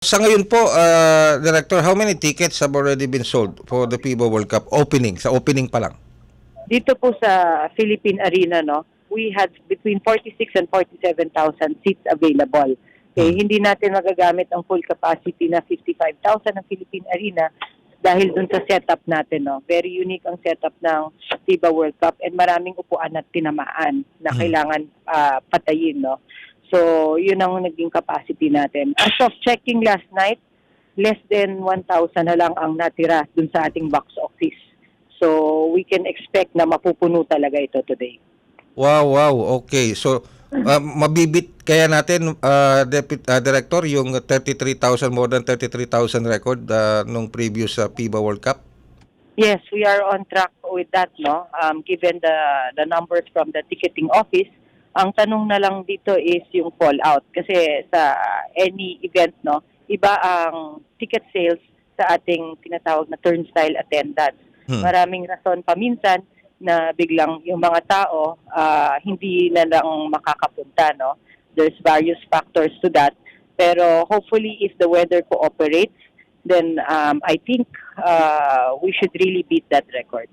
Sa ngayon po, uh, Director, how many tickets have already been sold for the FIBA World Cup opening? Sa opening pa lang. Dito po sa Philippine Arena, no, we had between 46 and 47,000 seats available. Okay, hindi natin magagamit ang full capacity na 55,000 ng Philippine Arena dahil dun sa setup natin, no. Very unique ang setup ng FIBA World Cup and maraming upuan at tinamaan na Hmm. kailangan ah, patayin, no. So, yun ang naging capacity natin. As of checking last night, less than 1,000 na lang ang natira dun sa ating box office. So, we can expect na mapupuno talaga ito today. Wow, wow. Okay. So, uh, mabibit kaya natin, uh, Deputy uh, Director, yung 33,000, more than 33,000 record uh, nung previous uh, FIBA World Cup? Yes, we are on track with that, no? Um, given the the numbers from the ticketing office, ang tanong na lang dito is yung fallout. Kasi sa any event, no, iba ang ticket sales sa ating tinatawag na turnstile attendance. Hmm. Maraming rason paminsan na biglang yung mga tao ah, hindi na lang makakapunta, no? There's various factors to that. Pero hopefully if the weather cooperates, then um, I think uh, we should really beat that record.